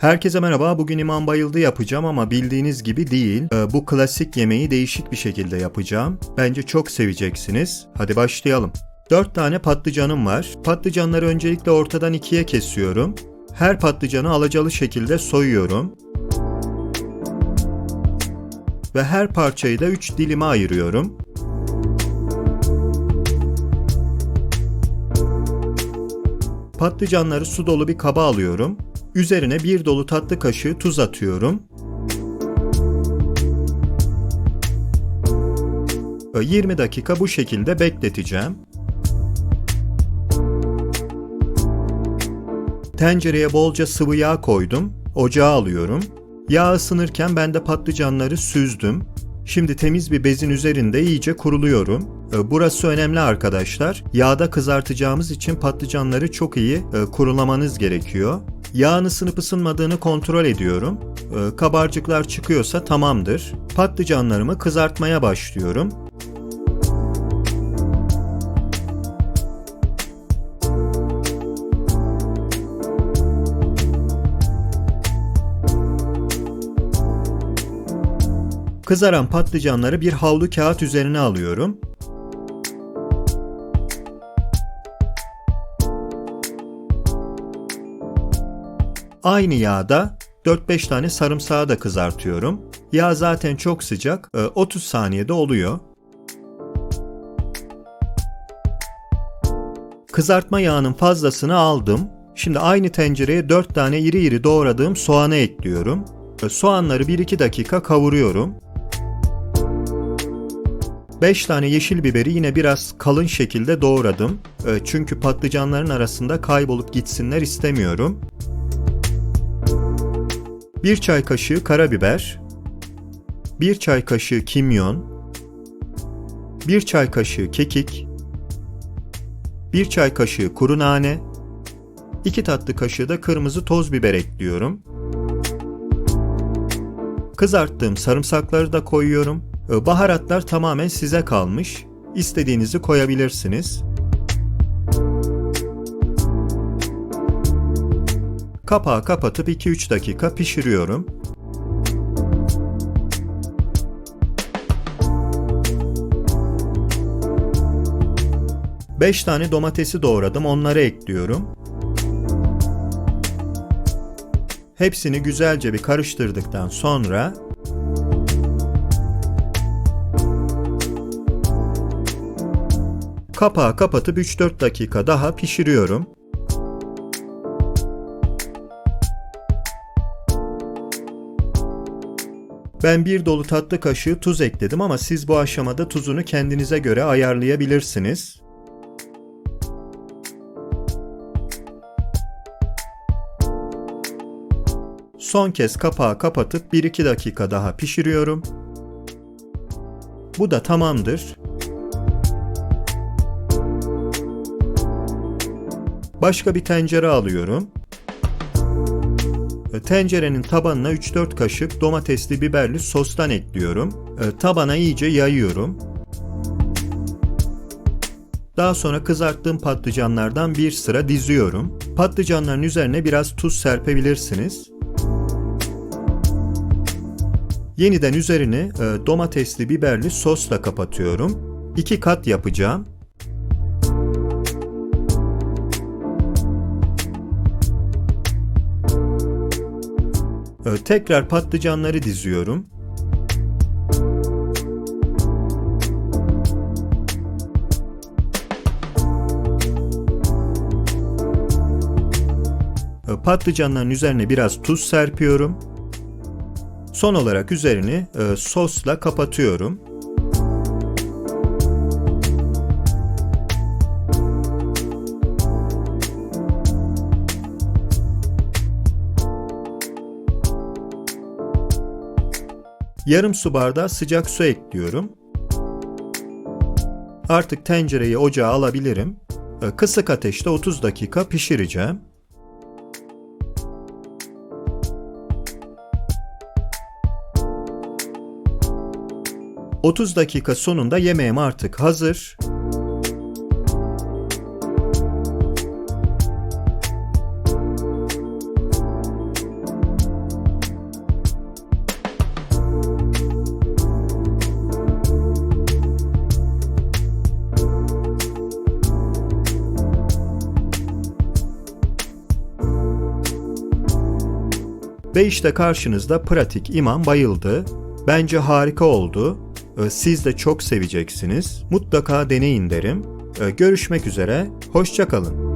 Herkese merhaba. Bugün İmam Bayıldı yapacağım ama bildiğiniz gibi değil. Ee, Bu klasik yemeği değişik bir şekilde yapacağım. Bence çok seveceksiniz. Hadi başlayalım. 4 tane patlıcanım var. Patlıcanları öncelikle ortadan ikiye kesiyorum. Her patlıcanı alacalı şekilde soyuyorum. Ve her parçayı da 3 dilime ayırıyorum. Patlıcanları su dolu bir kaba alıyorum. Üzerine bir dolu tatlı kaşığı tuz atıyorum. Ve 20 dakika bu şekilde bekleteceğim. Tencereye bolca sıvı yağ koydum. Ocağa alıyorum. Yağ ısınırken ben de patlıcanları süzdüm. Şimdi temiz bir bezin üzerinde iyice kuruluyorum. E, Burası önemli arkadaşlar. Yağda kızartacağımız için patlıcanları çok iyi e, kurulamanız gerekiyor. Yağın ısınıp ısınmadığını kontrol ediyorum. E, Kabarcıklar çıkıyorsa tamamdır. Patlıcanlarımı kızartmaya başlıyorum. Kızaran patlıcanları bir havlu kağıt üzerine alıyorum. Aynı yağda 4-5 tane sarımsağı da kızartıyorum. Yağ zaten çok sıcak, e, 30 saniyede oluyor. Kızartma yağının fazlasını aldım. Şimdi aynı tencereye 4 tane iri iri doğradığım soğanı ekliyorum. E, Soğanları 1-2 dakika kavuruyorum. 5 tane yeşil biberi yine biraz kalın şekilde doğradım. E, Çünkü patlıcanların arasında kaybolup gitsinler istemiyorum. 1 çay kaşığı karabiber, 1 çay kaşığı kimyon, 1 çay kaşığı kekik, 1 çay kaşığı kuru nane, 2 tatlı kaşığı da kırmızı toz biber ekliyorum. Kızarttığım sarımsakları da koyuyorum. Ee, Baharatlar tamamen size kalmış. İstediğinizi koyabilirsiniz. Kapağı kapatıp 2-3 dakika pişiriyorum. Beş tane domatesi doğradım, onları ekliyorum. Hepsini güzelce bir karıştırdıktan sonra kapağı kapatıp 3-4 dakika daha pişiriyorum. Ben bir dolu tatlı kaşığı tuz ekledim ama siz bu aşamada tuzunu kendinize göre ayarlayabilirsiniz. Son kez kapağı kapatıp 1-2 dakika daha pişiriyorum. Bu da tamamdır. Başka bir tencere alıyorum. E, Tencerenin tabanına 3-4 kaşık domatesli biberli sostan ekliyorum. E, Tabana iyice yayıyorum. Daha sonra kızarttığım patlıcanlardan bir sıra diziyorum. Patlıcanların üzerine biraz tuz serpebilirsiniz. Yeniden üzerini e, domatesli biberli sosla kapatıyorum. İki kat yapacağım. Tekrar patlıcanları diziyorum. Patlıcanların üzerine biraz tuz serpiyorum. Son olarak üzerini sosla kapatıyorum. Yarım su bardağı sıcak su ekliyorum. Artık tencereyi ocağa alabilirim. Ee, Kısık ateşte 30 dakika pişireceğim. ...30 dakika sonunda yemeğim artık hazır. Ve işte karşınızda pratik imam bayıldı. Bence harika oldu. E, Siz de çok seveceksiniz. Mutlaka deneyin derim. E, Görüşmek üzere. Hoşçakalın.